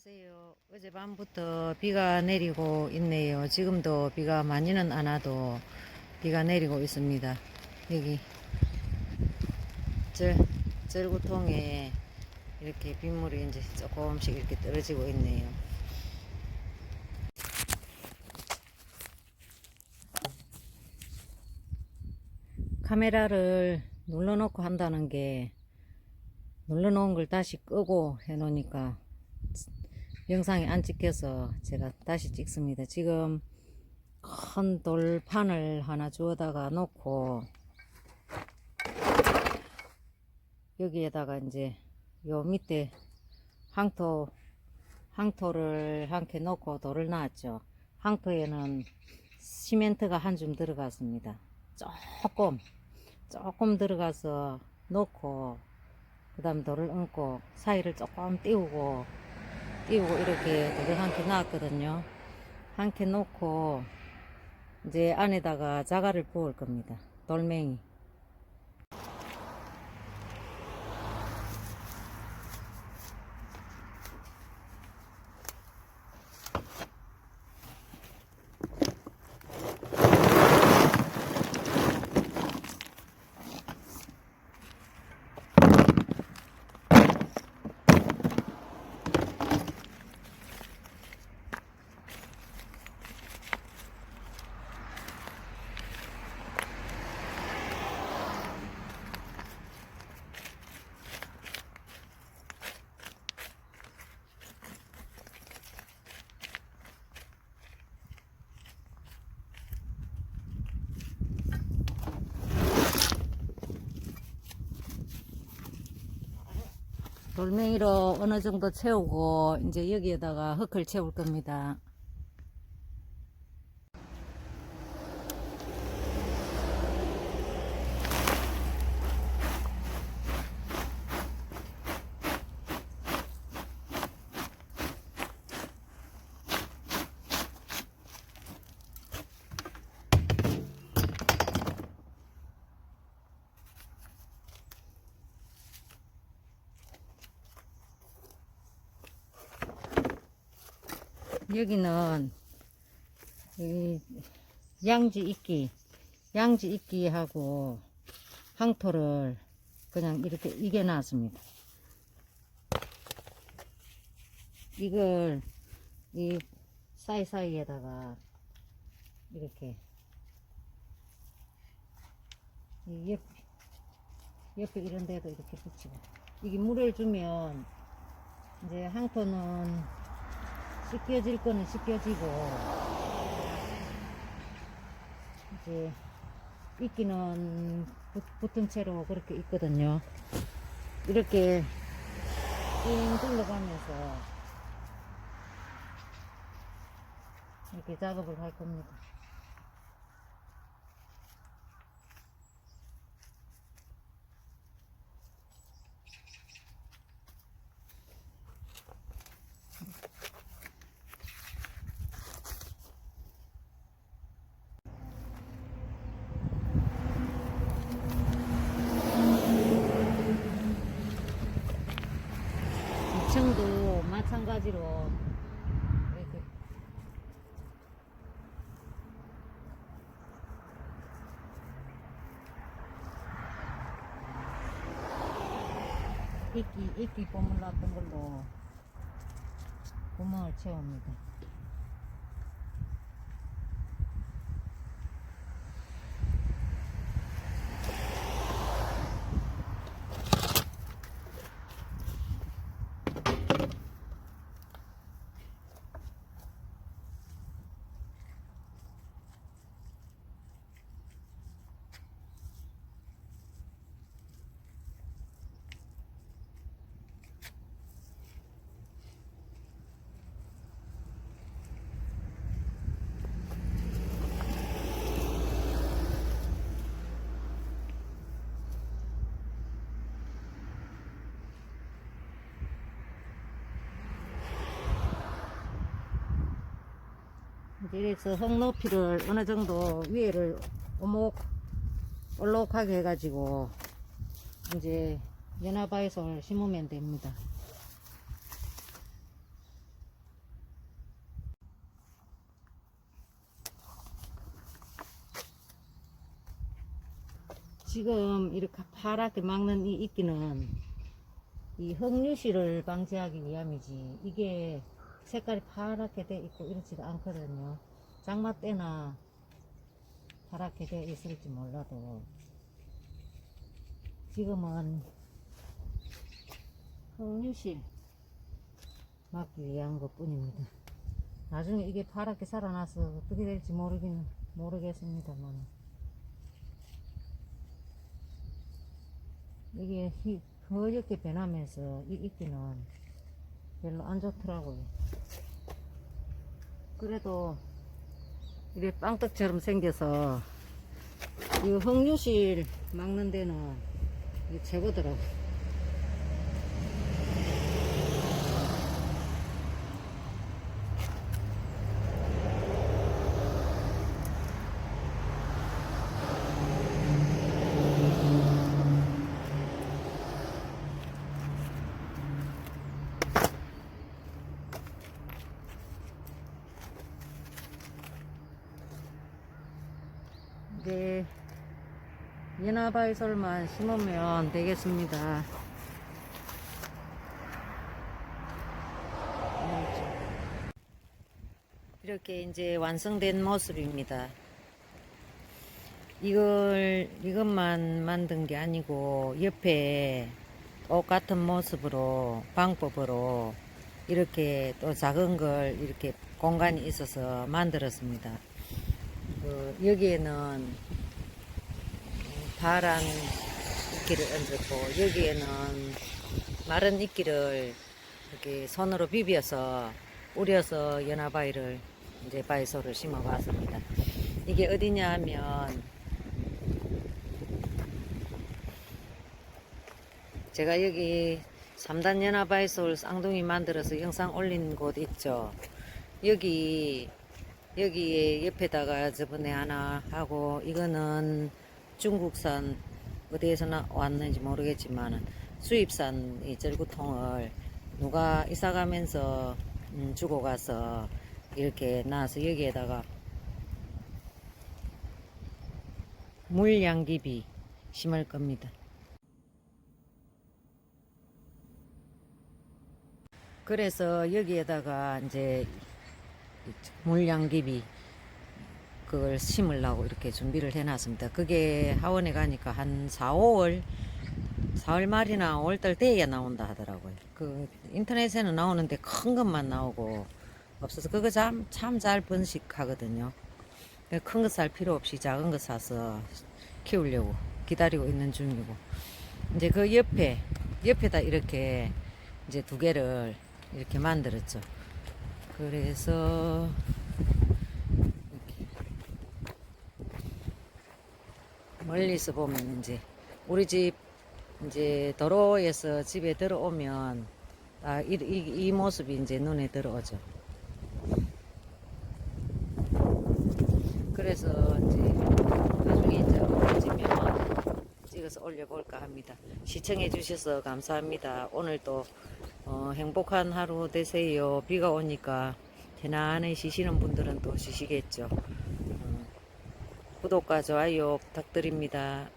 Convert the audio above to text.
안녕하세요. 어젯밤부터 비가 내리고 있네요. 지금도 비가 많이는 안 와도 비가 내리고 있습니다. 여기 절, 절구통에 이렇게 빗물이 이제 조금씩 이렇게 떨어지고 있네요. 카메라를 눌러놓고 한다는 게 눌러놓은 걸 다시 끄고 해놓으니까 영상이 안 찍혀서 제가 다시 찍습니다. 지금 큰 돌판을 하나 주워다가 놓고 여기에다가 이제 요 밑에 항토 항토를 한개 놓고 돌을 놨죠. 항토에는 시멘트가 한 줌 들어갔습니다. 조금 조금 들어가서 놓고 그 다음 돌을 얹고 사이를 조금 띄우고 띄우고 이렇게 돌을 한개 놨거든요. 한개 놓고 이제 안에다가 자갈을 부을 겁니다. 돌멩이. 돌멩이로 어느 정도 채우고 이제 여기에다가 흙을 채울 겁니다. 여기는 이 양지 이끼, 양지 이끼하고 항토를 그냥 이렇게 이겨 놨습니다. 이걸 이 사이사이에다가 이렇게 이 옆, 옆에 이런 데도 이렇게 붙이고 이게 물을 주면 이제 항토는 씻겨질 거는 씻겨지고 이제 이끼는 붙- 붙은 채로 그렇게 있거든요. 이렇게 띵 둘러가면서 이렇게 작업을 할 겁니다. 이층도 마찬가지로 이렇게 이끼, 이끼 보물 났던 걸로 구멍을 채웁니다. 이래서 흙 높이를 어느 정도 위에를 오목 올록하게 해가지고 이제 연화바이솔 심으면 됩니다. 지금 이렇게 파랗게 막는 이 이끼는 이 흙류실을 방지하기 위함이지 이게 색깔이 파랗게 돼 있고 이렇지도 않거든요. 장마 때나 파랗게 돼 있을지 몰라도 지금은 흙류실 막기 위한 것 뿐입니다. 나중에 이게 파랗게 살아나서 어떻게 될지 모르긴 모르겠습니다만 이게 희- 허옇게 변하면서 이 이끼는 별로 안 좋더라고요. 그래도 이게 빵떡처럼 생겨서 이 흙류실 막는 데는 최고더라고 이제 연화바이솔만 심으면 되겠습니다. 이렇게 이제 완성된 모습입니다. 이걸 이것만 만든 게 아니고 옆에 똑같은 모습으로 방법으로 이렇게 또 작은 걸 이렇게 공간이 있어서 만들었습니다. 그 여기에는 파란 이끼를 얹었고 여기에는 마른 이끼를 이렇게 손으로 비벼서 우려서 연화바위를 이제 바이소를 심어 봤습니다. 이게 어디냐 하면 제가 여기 3단 연화바이솔 쌍둥이 만들어서 영상 올린 곳 있죠. 여기 여기에 옆에다가 저번에 하나 하고 이거는 중국산 어디에서 나 왔는지 모르겠지만 수입산 이 절구통을 누가 이사 가면서 음, 주고 가서 이렇게 놔서 여기에다가 물양귀비 심을 겁니다. 그래서 여기에다가 이제 물양귀비 그걸 심으려고 이렇게 준비를 해놨습니다. 그게 하원에 가니까 한 4, 5월, 4월 말이나 5월달 돼야 나온다 하더라고요. 그 인터넷에는 나오는데 큰 것만 나오고 없어서 그거 참 참 잘 번식하거든요. 큰거살 필요 없이 작은 거 사서 키우려고 기다리고 있는 중이고 이제 그 옆에 옆에다 이렇게 이제 두 개를 이렇게 만들었죠. 그래서 이렇게 멀리서 보면 이제 우리 집 이제 도로에서 집에 들어오면 아, 이, 이, 이 모습이 이제 눈에 들어오죠. 그래서 이제 나중에 이제 어려지면 찍어서 올려볼까 합니다. 시청해 주셔서 감사합니다. 오늘도 어, 행복한 하루 되세요. 비가 오니까 편안히 쉬시는 분들은 또 쉬시겠죠. 어, 구독과 좋아요 부탁드립니다.